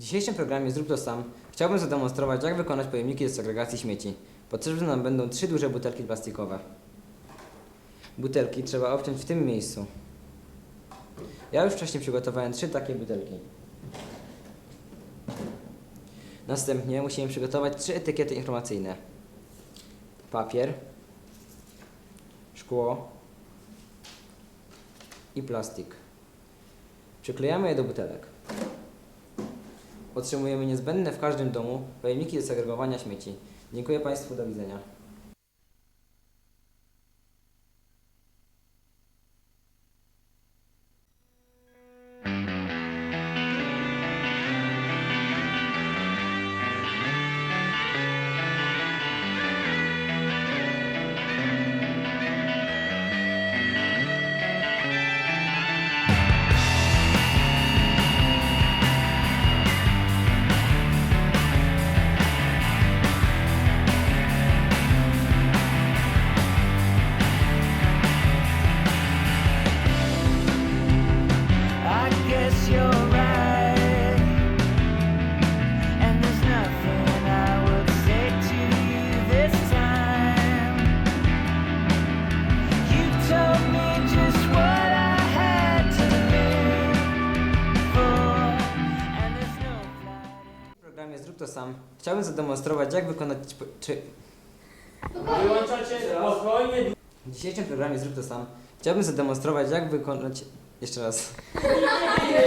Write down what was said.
W dzisiejszym programie Zrób to sam chciałbym zademonstrować, jak wykonać pojemniki do segregacji śmieci. Potrzebne nam będą trzy duże butelki plastikowe. Butelki trzeba obciąć w tym miejscu. Ja już wcześniej przygotowałem trzy takie butelki. Następnie musimy przygotować trzy etykiety informacyjne. Papier, szkło i plastik. Przyklejamy je do butelek. Otrzymujemy niezbędne w każdym domu pojemniki do segregowania śmieci. Dziękuję Państwu, do widzenia. To sam chciałbym zademonstrować, jak wykonać... po- Czy... Wyłączacie spokojnie. W dzisiejszym programie Zrób to sam chciałbym zademonstrować, jak wykonać... Jeszcze raz.